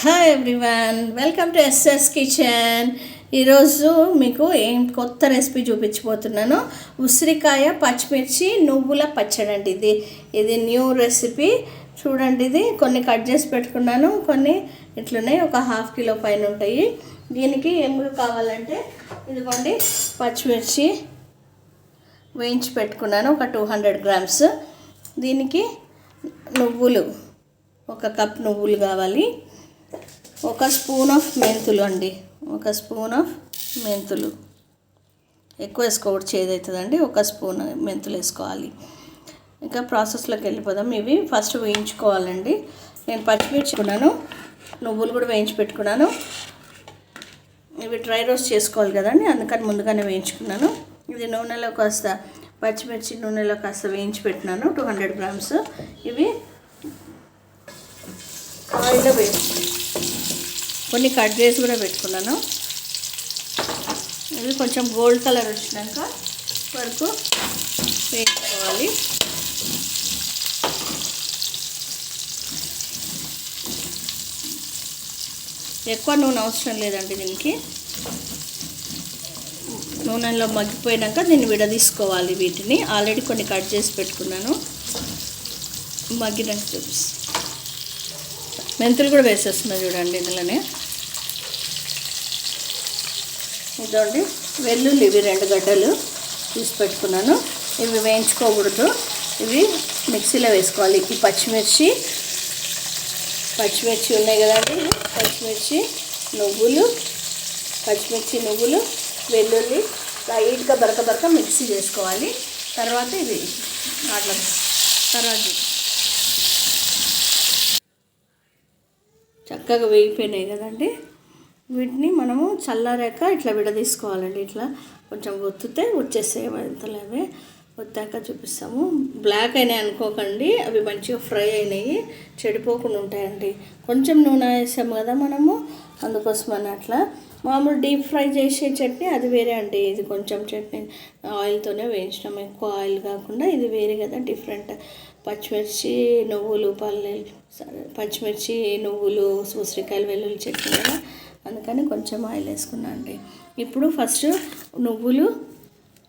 Hi everyone welcome to S S kitchen ఈరోజు మీకు ఏం కొత్త రెసిపీ చూపించబోతున్నాను ఉసిరికాయ పచ్చిమిర్చి నువ్వుల పచ్చడి అండి ఇది. ఇది న్యూ రెసిపీ చూడండి ఇది కొన్ని కట్ చేసి పెట్టుకున్నాను కొన్ని ఇట్లున్నాయి ఒక హాఫ్ కిలో పైన ఉంటాయి. దీనికి ఏమి కావాలంటే ఇదిగోండి పచ్చిమిర్చి వేయించి పెట్టుకున్నాను ఒక టూ హండ్రెడ్ గ్రామ్స్ దీనికి నువ్వులు ఒక కప్ నువ్వులు కావాలి. ఒక స్పూన్ ఆఫ్ మెంతులు అండి. ఒక స్పూన్ ఆఫ్ మెంతులు. ఎక్కువ వేసుకోకూడదు చేదవుతుందండి. ఒక స్పూన్ మెంతులు వేసుకోవాలి. ఇంకా ప్రాసెస్లోకి వెళ్ళిపోదాం. ఇవి ఫస్ట్ వేయించుకోవాలండి. నేను పచ్చిమిర్చుకున్నాను. నువ్వులు కూడా వేయించి పెట్టుకున్నాను. ఇవి డ్రై రోస్ట్ చేసుకోవాలి కదండి. అందుకని ముందుగానే వేయించుకున్నాను. ఇది నూనెలో కాస్త పచ్చిమిర్చి నూనెలో కాస్త వేయించి పెట్టినాను టూ హండ్రెడ్ గ్రామ్స్. ఇవి ఆయిల్లో వేయించు కొన్ని కట్ చేసి కూడా పెట్టుకున్నాను. ఇవి కొంచెం గోల్డ్ కలర్ వచ్చినాక వరకు వేసుకోవాలి. ఎక్కువ నూనె అవసరం లేదండి దీనికి. నూనెలో మగ్గిపోయినాక దీన్ని విడదీసుకోవాలి వీటిని. ఆల్రెడీ కొన్ని కట్ చేసి పెట్టుకున్నాను. మగ్గినాక చూపిస్తాను మెంతులు కూడా వేసేస్తున్నా చూడండి ఇందులోనే. ఇదండి వెల్లుల్లి ఇవి రెండు గడ్డలు తీసి పెట్టుకున్నాను. ఇవి వేయించుకోకూడదు. ఇవి మిక్సీలో వేసుకోవాలి. ఈ పచ్చిమిర్చి పచ్చిమిర్చి ఉన్నాయి కదండి. పచ్చిమిర్చి నువ్వులు పచ్చిమిర్చి నువ్వులు వెల్లుల్లి లైట్గా బరక బరక మిక్సీ చేసుకోవాలి. తర్వాత ఇది అట్లా తర్వాత చక్కగా వేగిపోయినాయి కదండి. వీటిని మనము చల్లారాక ఇట్లా విడదీసుకోవాలండి. ఇట్లా కొంచెం ఒత్తితే వచ్చేసాయి ఎంతలేవే ఒత్తాక చూపిస్తాము. బ్లాక్ అయినాయి అనుకోకండి. అవి మంచిగా ఫ్రై అయినాయి. చెడిపోకుండా ఉంటాయండి. కొంచెం నూనె వేసాము కదా మనము. అందుకోసం అని అట్లా మామూలు డీప్ ఫ్రై చేసే చట్నీ అది వేరే అండి. ఇది కొంచెం చట్నీ ఆయిల్తోనే వేయించినాం ఎక్కువ ఆయిల్ కాకుండా ఇది వేరే కదా డిఫరెంట్. పచ్చిమిర్చి నువ్వులు పల్లెలు పచ్చిమిర్చి నువ్వులు ఉసిరికాయలు వెల్లుల్లి చట్నీ కదా. అందుకని కొంచెం ఆయిల్ వేసుకున్నానండి ఇప్పుడు ఫస్ట్ నువ్వులు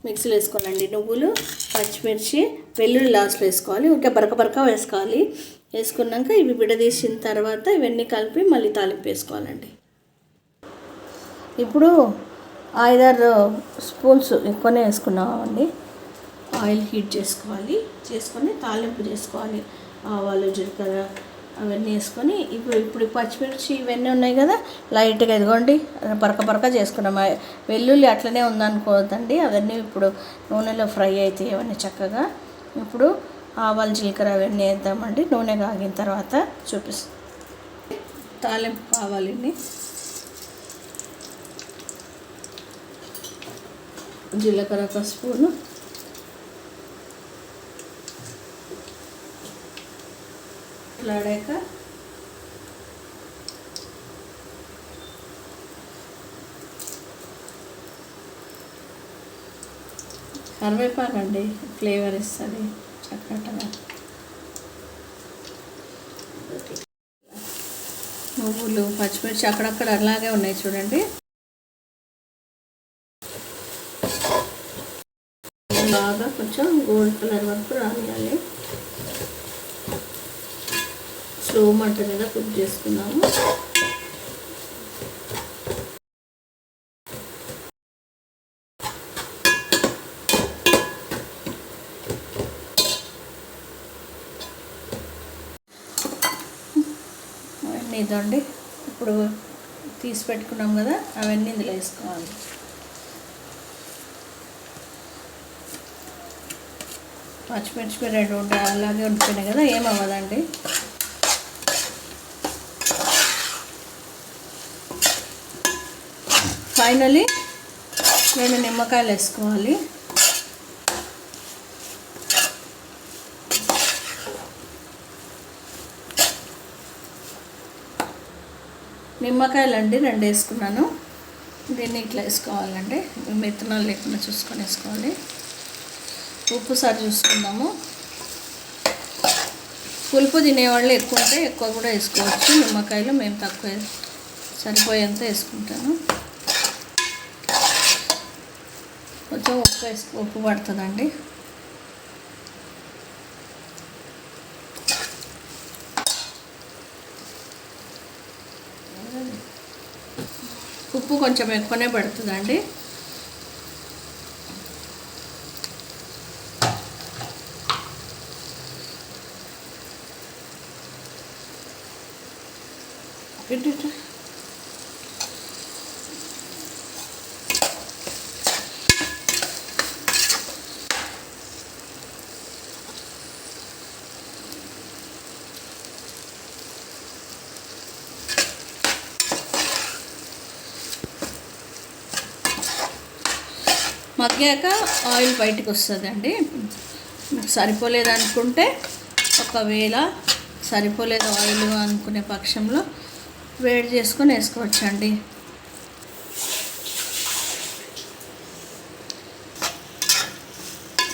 మిక్సీలో వేసుకోవాలండి. నువ్వులు పచ్చిమిర్చి వెల్లుల్లి లాస్ట్లో వేసుకోవాలి. ఊరికే బరక బరక వేసుకోవాలి. వేసుకున్నాక ఇవి విడదీసిన తర్వాత ఇవన్నీ కలిపి మళ్ళీ తాలింపు వేసుకోవాలండి. ఇప్పుడు ఐదారు స్పూన్స్ ఎక్కువనే వేసుకున్నామండి. ఆయిల్ హీట్ చేసుకోవాలి. చేసుకొని తాలింపు చేసుకోవాలి. ఆవాలు జీలకర్ర అవన్నీ వేసుకొని ఇప్పుడు ఇప్పుడు పచ్చిమిర్చి ఇవన్నీ ఉన్నాయి కదా లైట్గా ఇదిగోండి పరక పరక చేసుకున్నాం. వెల్లుల్లి అట్లనే ఉందనుకోవద్దండి. అవన్నీ ఇప్పుడు నూనెలో ఫ్రై అవుతాయి అవన్నీ చక్కగా ఇప్పుడు ఆవాలు జీలకర్ర అవన్నీ వేద్దామండి. నూనె కాగిన తర్వాత చూపిస్తాం తాలింపు కావాలండి. జీలకర్ర ఒక స్పూను మాట్లాడాక కరివేపాకు అండి ఫ్లేవర్ ఇస్తుంది చక్కటగా నువ్వులు పచ్చిమిర్చి అక్కడక్కడ అలాగే ఉన్నాయి చూడండి. బాగా కొంచెం గోల్డ్ కలర్ వరకు రానియాలి. స్లో మంట మీద కుక్ చేసుకున్నాము ఇదండి ఇప్పుడు తీసి పెట్టుకున్నాం కదా అవన్నీ ఇందులో వేసుకోవాలి. పచ్చిమిర్చి రెండు ఉంటాయి అలాగే ఉండిపోయినాయి కదా ఏమవ్వదండి ఫైనలీ నేను నిమ్మకాయలు వేసుకోవాలి. నిమ్మకాయలు అండి రెండు వేసుకున్నాను. దీన్ని ఇట్లా వేసుకోవాలండి. మెత్తనాలు లేకుండా చూసుకొని వేసుకోవాలి. ఉప్పు సారి చూసుకుందాము. పులుపు తినేవాళ్ళు ఎక్కువ ఉంటే ఎక్కువ కూడా వేసుకోవచ్చు. నిమ్మకాయలు మేము తక్కువ సరిపోయేంత వేసుకుంటాను. కొంచెం ఉప్పు వేసుకు ఉప్పు పడుతుందండి. ఉప్పు కొంచెం ఎక్కువనే పడుతుందండి. ఇటు ఇటు. మగ్గాక ఆయిల్ బయటకు వస్తుందండి మీకు సరిపోలేదు అనుకుంటే ఒకవేళ సరిపోలేదు ఆయిల్ అనుకునే పక్షంలో వేడి చేసుకొని వేసుకోవచ్చండి.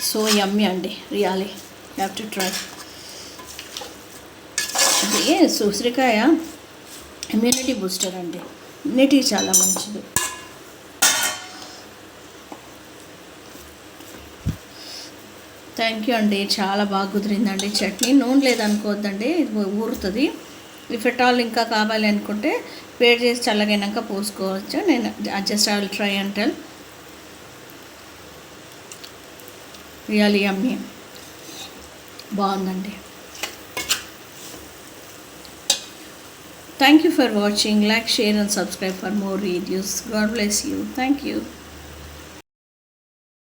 సో యమ్మి అండి really. Have to try a సూసరికాయ immunity booster అండి. ఇమ్యూనిటీ చాలా మంచిది. థ్యాంక్ యూ అండి చాలా బాగా కుదిరిందండి చట్నీ. నూనె లేదనుకోవద్దండి ఊరుతుంది. ఇఫ్ ఎట్ ఆల్ ఇంకా కావాలి అనుకుంటే వేడి చేసి చల్లగైనాక పోసుకోవచ్చు. నేను adjust I will try until really అమ్మి బాగుందండి. Thank you for watching like share and subscribe for more videos God bless you thank you